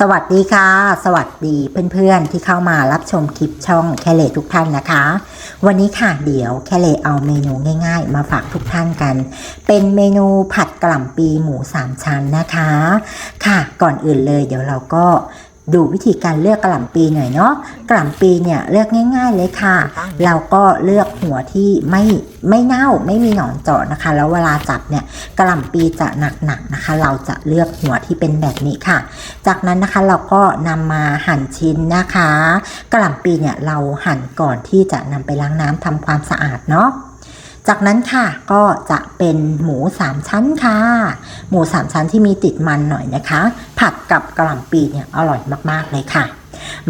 สวัสดีค่ะ สวัสดีเพื่อนๆที่เข้ามารับชมคลิปช่องแคเลทุกท่านนะคะ วันนี้ค่ะเดี๋ยวแคเลเอาเมนูง่าย ๆ มาฝากทุกท่านกัน เป็นเมนูผัดกล่ำปีหมูสามชั้นนะคะ ค่ะก่อนอื่นเลยเดี๋ยวเราก็ ดูวิธีการเลือกกะหล่ำปีหน่อยเนาะกะหล่ำปีเนี่ยเลือกง่าย ๆ เลยค่ะ เราก็เลือกหัวที่ไม่ไม่เน่าไม่มีหนอนเจาะนะคะ แล้วเวลาจับเนี่ยกะหล่ำปีจะหนักๆนะคะ เราจะเลือกหัวที่เป็นแบบนี้ค่ะ จากนั้นนะคะเราก็นำมาหั่นชิ้นนะคะกะหล่ำปีเนี่ยเราหั่นก่อนที่จะนำไปล้างน้ำทำความสะอาดเนาะ จากนั้นค่ะก็จะเป็นหมูสามชั้นค่ะ หมูสามชั้นที่มีติดมันหน่อยนะคะ ผัดกับกระหล่ำปีเนี่ยอร่อยมากๆเลยค่ะ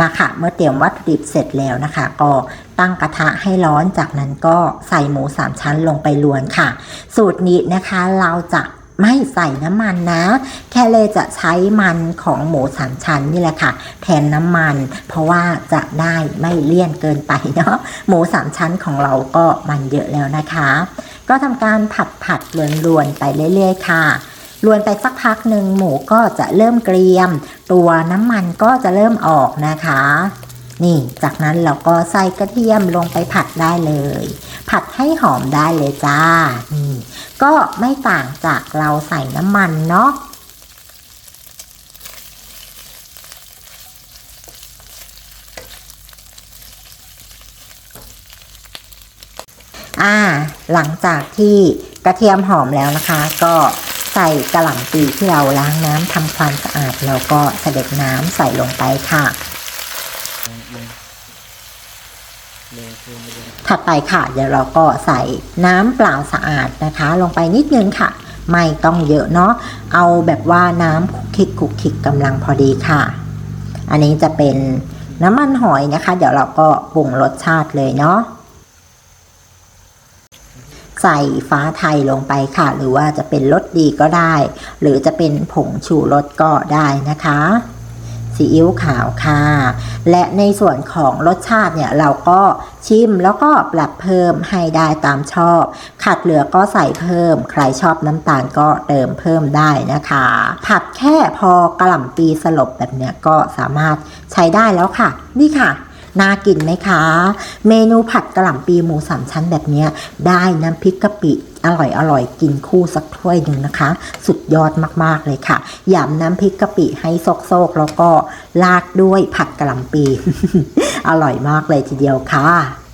มาค่ะ เมื่อเตรียมวัตถุดิบเสร็จแล้วนะคะ ก็ตั้งกระทะให้ร้อนจากนั้นก็ใส่หมูสามชั้นลงไปลวนค่ะ สูตรนี้นะคะเราจะ ไม่ใส่น้ำมันนะ แค่เลยจะใช้มันของหมูสามชั้นนี่แหละค่ะ แทนน้ำมัน เพราะว่าจะได้ไม่เลี่ยนเกินไปเนาะหมูสามชั้นของเราก็มันเยอะแล้วนะคะ ก็ทำการผัดผัดลวนๆไปเรื่อยๆค่ะลวนไปสักพักหนึ่งหมูก็จะเริ่มเกรียม ตัวน้ำมันก็จะเริ่มออกนะคะ นี่จากนั้นเราก็ใส่กระเทียมลงไปผัดได้เลย ผัดให้หอมได้เลยจ้านี่ก็ไม่ต่างจากเราใส่น้ำมันเนาะอ่า หลังจากที่กระเทียมหอมแล้วนะคะ ก็ใส่กระหล่ำปีที่เราล้างน้ำทำความสะอาดแล้วก็เสด็จน้ำใส่ลงไปค่ะ ถัดไปค่ะ เดี๋ยวเราก็ใส่น้ำเปล่าสะอาดนะคะ ลงไปนิดนึงค่ะ ไม่ต้องเยอะเนาะ เอาแบบว่าน้ำคุกคิกคุกคิกกำลังพอดีค่ะ อันนี้จะเป็นน้ำมันหอยนะคะ เดี๋ยวเราก็ปรุงรสชาติเลยเนาะใส่ฟ้าไทยลงไปค่ะ หรือว่าจะเป็นรสดีก็ได้ หรือจะเป็นผงชูรสก็ได้นะคะซีอิ๊วขาวค่ะ และในส่วนของรสชาติเนี่ยเราก็ชิมแล้วก็ปรับเพิ่มให้ได้ตามชอบ ขัดเหลือก็ใส่เพิ่ม ใครชอบน้ำตาลก็เติมเพิ่มได้นะคะ ผัดแค่พอกระหล่ำปีสลบแบบเนี้ยก็สามารถใช้ได้แล้วค่ะ นี่ค่ะ น่ากินไหมคะ เมนูผัดกระหล่ำปีหมูสามชั้นแบบนี้ได้น้ำพริกกะปิอร่อยอร่อยกินคู่สักถ้วยหนึ่งนะคะ สุดยอดมากๆเลยค่ะยำน้ำพริกกะปิให้โซกๆ แล้วก็ราดด้วยผัดกระหล่ำปี อร่อยมากเลยทีเดียวค่ะ